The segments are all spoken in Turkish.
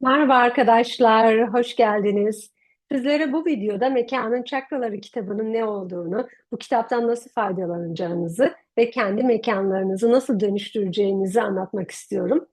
Merhaba arkadaşlar, hoş geldiniz. Sizlere bu videoda Mekanın Çakraları kitabının ne olduğunu, bu kitaptan nasıl faydalanacağınızı ve kendi mekanlarınızı nasıl dönüştüreceğinizi anlatmak istiyorum.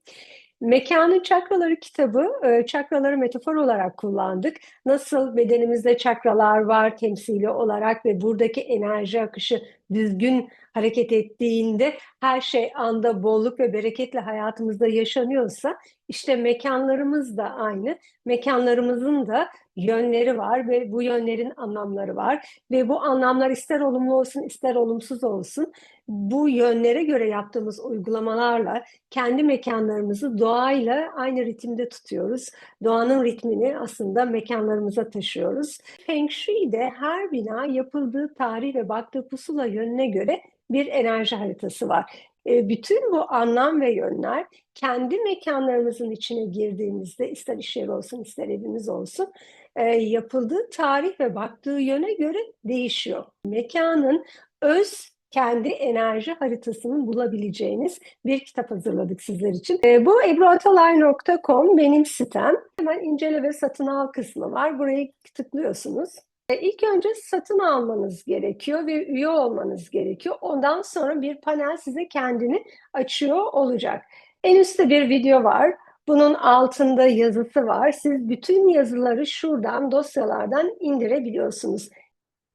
Mekanın Çakraları kitabı, e, çakraları metafor olarak kullandık. Nasıl bedenimizde çakralar var temsili olarak ve buradaki enerji akışı düzgün hareket ettiğinde her şey anda bolluk ve bereketle hayatımızda yaşanıyorsa işte mekanlarımız da aynı. Mekanlarımızın da yönleri var ve bu yönlerin anlamları var ve bu anlamlar ister olumlu olsun ister olumsuz olsun bu yönlere göre yaptığımız uygulamalarla kendi mekanlarımızı doğayla aynı ritimde tutuyoruz. Doğanın ritmini aslında mekanlarımıza taşıyoruz. Feng Shui'de her bina yapıldığı tarih ve baktığı pusula yönüne göre bir enerji haritası var. E, bütün bu anlam ve yönler kendi mekanlarımızın içine girdiğimizde ister iş yeri olsun ister evimiz olsun e, yapıldığı tarih ve baktığı yöne göre değişiyor. Mekanın öz kendi enerji haritasını bulabileceğiniz bir kitap hazırladık sizler için. E, bu ebruatalay.com benim sitem. Hemen incele ve satın al kısmı var. Burayı tıklıyorsunuz. E, ilk önce satın almanız gerekiyor ve üye olmanız gerekiyor. Ondan sonra bir panel size kendini açıyor olacak. En üstte bir video var. Bunun altında yazısı var. Siz bütün yazıları şuradan dosyalardan indirebiliyorsunuz.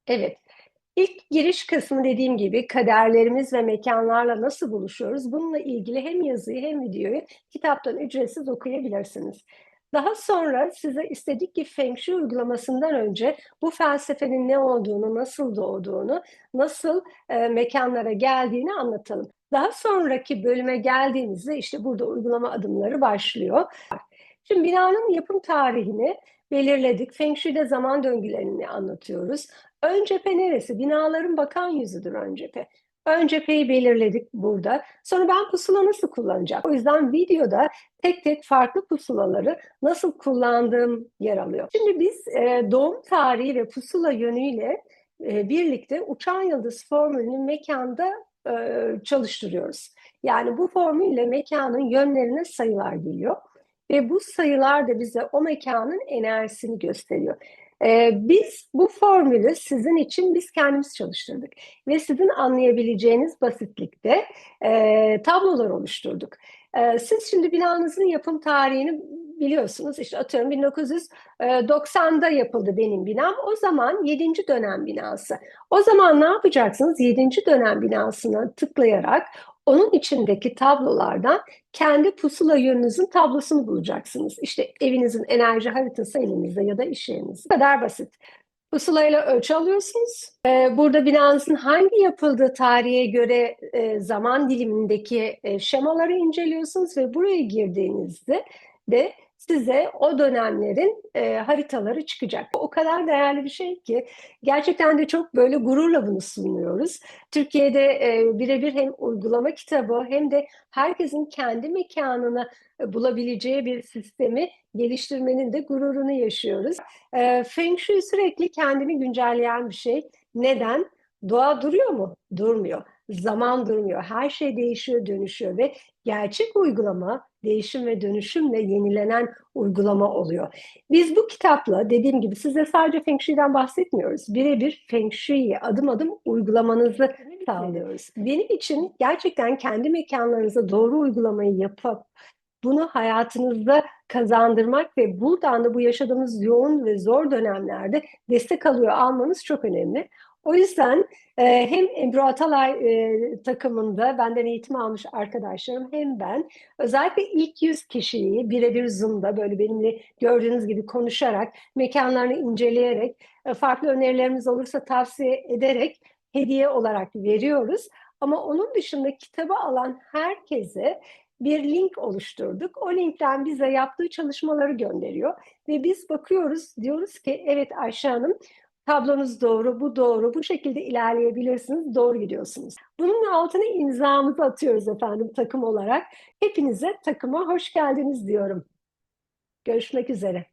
Evet. İlk giriş kısmı dediğim gibi kaderlerimiz ve mekanlarla nasıl buluşuyoruz? Bununla ilgili hem yazıyı hem videoyu kitaptan ücretsiz okuyabilirsiniz. Daha sonra size istedik ki Feng Shui uygulamasından önce bu felsefenin ne olduğunu, nasıl doğduğunu, nasıl e, mekanlara geldiğini anlatalım. Daha sonraki bölüme geldiğimizde işte burada uygulama adımları başlıyor. Şimdi binanın yapım tarihini belirledik. Feng Shui'de zaman döngülerini anlatıyoruz. Ön cephe neresi? Binaların bakan yüzüdür ön cephe. Ön cepheyi belirledik burada. Sonra ben pusula nasıl kullanacağım? O yüzden videoda tek tek farklı pusulaları nasıl kullandığım yer alıyor. Şimdi biz e, doğum tarihi ve pusula yönüyle e, birlikte uçan yıldız formülünü mekanda e, çalıştırıyoruz. Yani bu formülle mekanın yönlerine sayılar geliyor. Ve bu sayılar da bize o mekanın enerjisini gösteriyor. Ee, biz bu formülü sizin için biz kendimiz çalıştırdık ve sizin anlayabileceğiniz basitlikte e, tablolar oluşturduk. E, siz şimdi binanızın yapım tarihini biliyorsunuz işte atıyorum 1990'da yapıldı benim binam. O zaman 7. dönem binası. O zaman ne yapacaksınız? 7. dönem binasına tıklayarak onun içindeki tablolardan kendi pusula yönünüzün tablosunu bulacaksınız. İşte evinizin enerji haritası elinizde ya da iş yerinizde. Bu kadar basit. Pusulayla ölçü alıyorsunuz. Ee, burada binanızın hangi yapıldığı tarihe göre e, zaman dilimindeki e, şemaları inceliyorsunuz ve buraya girdiğinizde de size o dönemlerin e, haritaları çıkacak. O kadar değerli bir şey ki gerçekten de çok böyle gururla bunu sunuyoruz. Türkiye'de e, birebir hem uygulama kitabı hem de herkesin kendi mekanını e, bulabileceği bir sistemi geliştirmenin de gururunu yaşıyoruz. E, Feng Shui sürekli kendini güncelleyen bir şey. Neden? Doğa duruyor mu? Durmuyor. Zaman durmuyor. Her şey değişiyor, dönüşüyor ve gerçek uygulama değişim ve dönüşümle yenilenen uygulama oluyor. Biz bu kitapla dediğim gibi size sadece Feng Shui'den bahsetmiyoruz. Birebir Feng Shui'yi adım adım uygulamanızı sağlıyoruz. Benim için gerçekten kendi mekanlarınıza doğru uygulamayı yapıp bunu hayatınızda kazandırmak ve buradan da bu yaşadığımız yoğun ve zor dönemlerde destek alıyor almanız çok önemli. O yüzden e, hem Ebru Atalay e, takımında benden eğitim almış arkadaşlarım hem ben özellikle ilk 100 kişiyi birebir Zoom'da böyle benimle gördüğünüz gibi konuşarak, mekanlarını inceleyerek, e, farklı önerilerimiz olursa tavsiye ederek hediye olarak veriyoruz. Ama onun dışında kitabı alan herkese bir link oluşturduk. O linkten bize yaptığı çalışmaları gönderiyor ve biz bakıyoruz diyoruz ki evet Ayşe Hanım tablonuz doğru, bu doğru, bu şekilde ilerleyebilirsiniz, doğru gidiyorsunuz. Bunun altına imzamızı atıyoruz efendim takım olarak. Hepinize takıma hoş geldiniz diyorum. Görüşmek üzere.